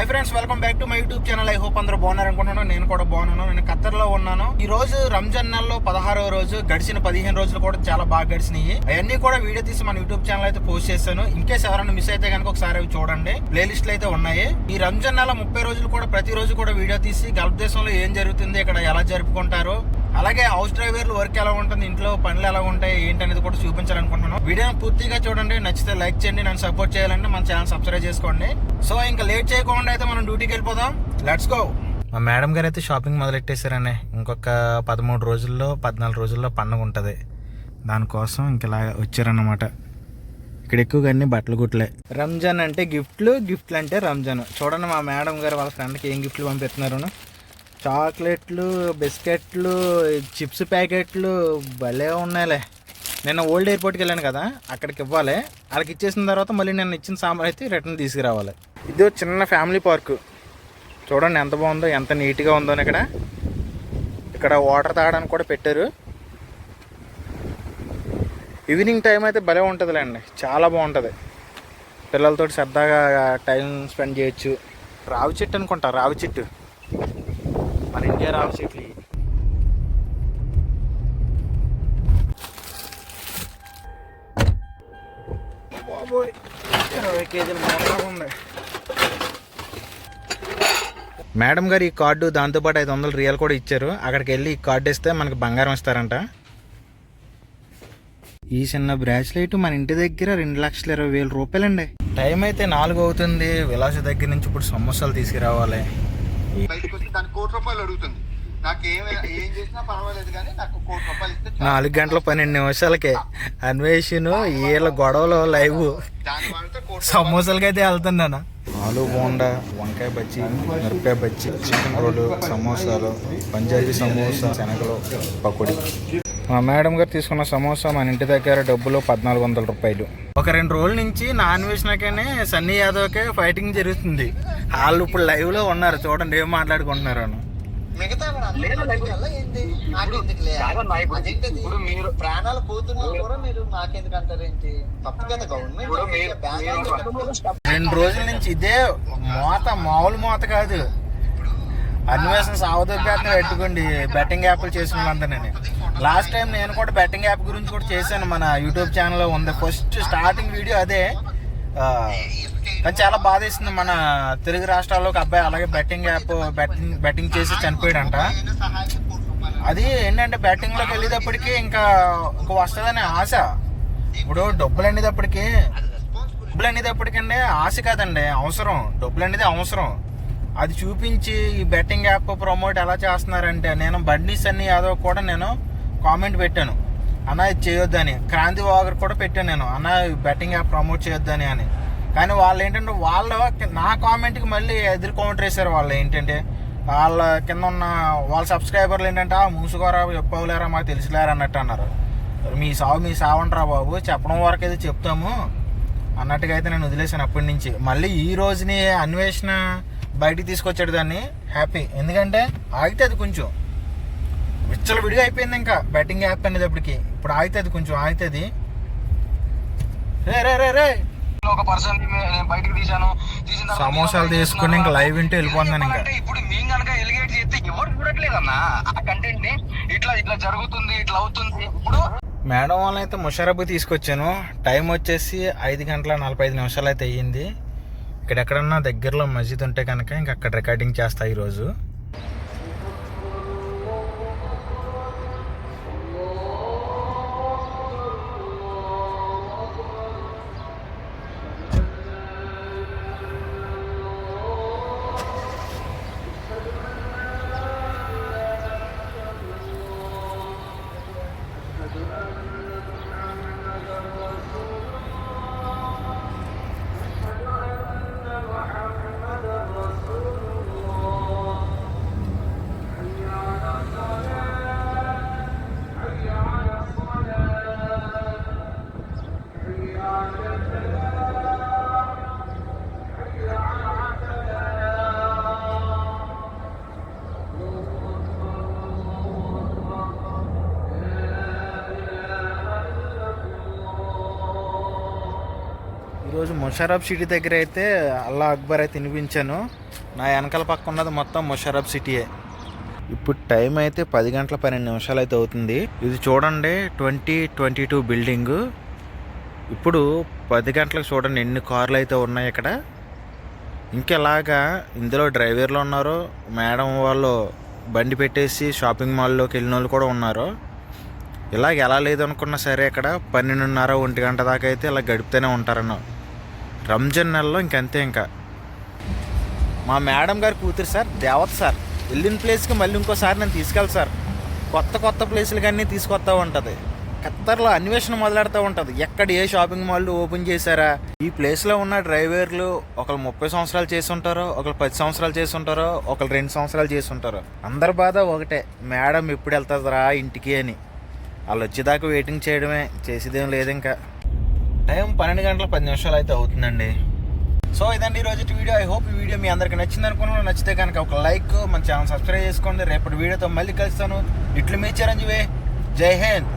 Hi friends welcome back to my YouTube channel I hope అందరూ బాగున్నారు అనుకుంటున్నాను నేను కూడా బాగున్నాను. నేను ఖత్తర్లో ఉన్నాను. ఈ రోజు రంజాన్ నెలలో పదహారవ రోజు గడిచిన పదిహేను రోజులు కూడా చాలా బాగా గడిచినాయి. అవన్నీ కూడా వీడియో తీసి మన యూట్యూబ్ ఛానల్ అయితే పోస్ట్ చేశాను. ఇంకేస్ ఎవరైనా మిస్ అయితే కనుక ఒకసారి అవి చూడండి. ప్లేలిస్ట్లు అయితే ఉన్నాయి. ఈ రంజాన్ నెల ముప్పై రోజులు కూడా ప్రతి రోజు కూడా వీడియో తీసి గల్ఫ్ దేశంలో ఏం జరుగుతుంది ఇక్కడ ఎలా జరుపుకుంటారు అలాగే హౌస్ డ్రైవర్లు వర్క్ ఎలా ఉంటుంది ఇంట్లో పనులు ఎలా ఉంటాయి ఏంటి అనేది కూడా చూపించాలనుకుంటున్నాను. వీడియోని పూర్తిగా చూడండి నచ్చితే లైక్ చేయండి నన్ను సపోర్ట్ చేయాలంటే మన ఛానల్ సబ్స్క్రైబ్ చేసుకోండి. సో ఇంకా లేట్ చేయకుండా అయితే మనం డ్యూటీకి వెళ్ళిపోదాం. లెట్స్ గో మా మేడం గారు అయితే షాపింగ్ మొదలెట్టేశారనే. ఇంకొక పదమూడు రోజుల్లో పద్నాలుగు రోజుల్లో పండుగ ఉంటుంది. దానికోసం ఇంక ఇలా వచ్చారన్నమాట. ఇక్కడ ఎక్కువగా అన్ని బట్టలు గుట్లే రంజాన్ అంటే గిఫ్ట్లు గిఫ్ట్లు అంటే రంజాన్. చూడండి మా మేడం గారు వాళ్ళ ఫ్రెండ్కి ఏం గిఫ్ట్లు పంపిస్తున్నారు. చాక్లెట్లు బిస్కెట్లు చిప్స్ ప్యాకెట్లు భలే ఉన్నాయిలే. నిన్న ఓల్డ్ ఎయిర్పోర్ట్కి వెళ్ళాను కదా అక్కడికి ఇవ్వాలి. వాళ్ళకి ఇచ్చేసిన తర్వాత మళ్ళీ నేను ఇచ్చిన సామాన్ అయితే రిటర్న్ తీసుకురావాలి. ఇది ఒక చిన్న ఫ్యామిలీ పార్క్. చూడండి ఎంత బాగుందో ఎంత నీట్గా ఉందో ఇక్కడ. ఇక్కడ వాటర్ తాగడానికి కూడా పెట్టారు. ఈవినింగ్ టైం అయితే భలే ఉంటుందిలేండి. చాలా బాగుంటుంది. పిల్లలతో సరదాగా టైం స్పెండ్ చేయొచ్చు. రావి చెట్టు అనుకుంటా రావి చెట్టు. ఇండియా రావి చెట్లు. బాబోయ్ ఇరవై కేజీల మేడం గారు ఈ కార్డు దాంతోపాటు ఐదు వందలు రియల్ కూడా ఇచ్చారు. అక్కడికి వెళ్ళి ఈ కార్డు ఇస్తే మనకి బంగారం ఇస్తారంట. ఈ చిన్న బ్రాస్లెట్ మన ఇంటి దగ్గర రెండు లక్షల ఇరవై వేల రూపాయలండి. టైం అయితే నాలుగు అవుతుంది. విలాస దగ్గర నుంచి ఇప్పుడు సమోసాలు తీసుకురావాలి. బయటకు వచ్చి దానికి కోటి రూపాయలు అడుగుతుంది. నాకు ఏం చేసినా పర్వాలేదు కానీ నాకు కోటి రూపాయలు ఇస్తే చాలు. నాలుగు గంటల పన్నెండు నిమిషాలకే. అన్వేషణ వీళ్ళ గొడవలు లైవ్ దాని వాళ్ళతో కోటి సమోసాలకి అయితే వెళ్తున్నాను ఆలు బోండా వంకాయ బజ్జీ మిరపకాయ బజ్జీ చికెన్ రోలు సమోసాలు పంజాబీ సమోసా శనగలు పకోడీ. మా మేడం గారు తీసుకున్న సమోసా మన ఇంటి దగ్గర డబ్బులు పద్నాలుగు వందల రూపాయలు. ఒక రెండు రోజుల నుంచి నాన్ వేసినాకనే సన్నీ యాదవ్కే ఫైటింగ్ జరుగుతుంది. వాళ్ళు ఇప్పుడు లైవ్లో ఉన్నారు చూడండి ఏం మాట్లాడుకుంటున్నారు అని? ప్రాణాలు కూడా మీరు నాకెందుకు అంటారు ఏంటి తప్పు కదా గవర్నమెంట్ రెండు రోజుల నుంచి ఇదే మోత మామూలు మోత కాదు. అన్వేషణ సావదొబ్బేతను పెట్టుకోండి. బెట్టింగ్ యాప్లు చేసిన వాళ్ళందరినీ. లాస్ట్ టైం నేను కూడా బెట్టింగ్ యాప్ గురించి కూడా చేశాను. మన యూట్యూబ్ ఛానల్లో ఉంది. ఫస్ట్ స్టార్టింగ్ వీడియో అదే. కానీ చాలా బాధేసింది. మన తెలుగు రాష్ట్రాల్లో ఒక అబ్బాయి అలాగే బెట్టింగ్ యాప్ బెట్టింగ్ బెట్టింగ్ చేసి చనిపోయాడంట. అది ఏంటంటే బ్యాటింగ్లోకి వెళ్ళేటప్పటికి ఇంకా ఇంక వస్తుందనే ఆశ. ఇప్పుడు డబ్బులు అనేటప్పటికీ డబ్బులు అనేటప్పటికండి ఆశ కాదండి. అవసరం. డబ్బులు అనేది అవసరం. అది చూపించి ఈ బెట్టింగ్ యాప్ ప్రమోట్ ఎలా చేస్తున్నారంటే నేను బండి సన్నీ యాదవ్ కూడా నేను కామెంట్ పెట్టాను. అన్న ఇది చేయొద్దని. క్రాంతి వాగర్ కూడా పెట్టాను నేను. అన్న ఈ బెట్టింగ్ యాప్ ప్రమోట్ చేయొద్దని అని. కానీ వాళ్ళు ఏంటంటే వాళ్ళు నా కామెంట్కి మళ్ళీ ఎదురు కౌంటర్ వేశారు వాళ్ళు ఏంటంటే వాళ్ళ కింద ఉన్న వాళ్ళ సబ్స్క్రైబర్లు ఏంటంటే "ఆ, మూసుకోరా చెప్పవలేరా మాకు తెలిసిలేరా అన్నట్టు అన్నారు. మీ సావు మీ సావంటరా బాబు చెప్పడం వరకు అయితే చెప్తాము అన్నట్టుగా అయితే నేను వదిలేసాను అప్పటి నుంచి. మళ్ళీ ఈ రోజుని అన్వేషణ బయటికి తీసుకొచ్చాడు దాన్ని హ్యాపీ. ఎందుకంటే ఆగితే అది కొంచెం విచ్చల విడిగా అయిపోయింది ఇంకా బెట్టింగ్ యాప్ అనేటప్పటికి. ఇప్పుడు ఆగుతుంది కొంచెం ఆగుతుంది రే రే రే రే. ఒక పర్సన్ బయటకు తీసిన సమోసాలు తీసుకుని ఇంకా లైవ్ వింటూ వెళ్ళిపోతున్నాను ఇంకా. ఇప్పుడు మేము కనుక ఎలిగేట్ చేస్తే ఎవరు చూడట్లేదన్నా? ఆ కంటెంట్ని ఇట్లా ఇట్లా జరుగుతుంది ఇట్లా అవుతుంది. ఇప్పుడు మేడం వాళ్ళని అయితే ముషరబ్ తీసుకొచ్చాను. టైం వచ్చేసి ఐదు గంటల నలభై ఐదు నిమిషాలు అయితే అయ్యింది. ఇక్కడ ఎక్కడన్నా దగ్గరలో మస్జిద్ ఉంటే కనుక ఇంక అక్కడ రికార్డింగ్ చేస్తా ఈరోజు. ఈరోజు ముషారఫ్ సిటీ దగ్గర అయితే అల్లా అక్బర్ అయితే వినిపించాను. నా వెనకాల పక్క ఉన్నది మొత్తం ముషారఫ్ సిటీయే ఇప్పుడు టైం అయితే పది గంటల పన్నెండు నిమిషాలు అయితే అవుతుంది. ఇది చూడండి ట్వంటీ ట్వంటీ టూ బిల్డింగ్. ఇప్పుడు పది గంటలకు చూడండి ఎన్ని కార్లు అయితే ఉన్నాయి ఇక్కడ. ఇంకెలాగా ఇందులో డ్రైవర్లు ఉన్నారు మేడం వాళ్ళు బండి పెట్టేసి షాపింగ్ మాల్లోకి వెళ్ళిన వాళ్ళు కూడా ఉన్నారు. ఇలాగ ఎలా లేదనుకున్నా సరే ఇక్కడ పన్నెండున్నర ఒంటి గంట దాకా అయితే ఇలా గడుపుతూనే ఉంటారన్న. రంజాన్ నెలలో ఇంకంతే ఇంకా. మా మేడం గారి కూతురు సార్ దేవత సార్ వెళ్ళిన ప్లేస్కి మళ్ళీ ఇంకోసారి నేను తీసుకెళ్ళి సార్. కొత్త కొత్త ప్లేసులు కానీ తీసుకొస్తా ఉంటుంది. ఖత్తర్లో అన్వేషణ మొదలెడుతూ ఉంటుంది. ఎక్కడ ఏ షాపింగ్ మాల్లు ఓపెన్ చేశారా? ఈ ప్లేస్లో ఉన్న డ్రైవర్లు ఒకరు ముప్పై సంవత్సరాలు చేసి ఉంటారో ఒకరు పది సంవత్సరాలు చేసి ఉంటారో ఒకరు రెండు సంవత్సరాలు చేసి ఉంటారో అందరి బాధ ఒకటే మేడం ఎప్పుడు వెళ్తుందిరా ఇంటికి అని. వాళ్ళు వచ్చేదాకా వెయిటింగ్ చేయడమే చేసేదేం లేదు ఇంకా. టైం పన్నెండు గంటల పది నిమిషాలు అయితే అవుతుందండి. సో ఇదండి ఈ రోజు వీడియో. ఐ హోప్ ఈ వీడియో మీ అందరికి నచ్చింది అనుకున్నాను నచ్చితే కనుక ఒక లైక్ మన ఛానల్ సబ్స్క్రైబ్ చేసుకోండి. రేపటి వీడియోతో మళ్ళీ కలుస్తాను. ఇట్లు మీ చిరంజీవి జై హింద్.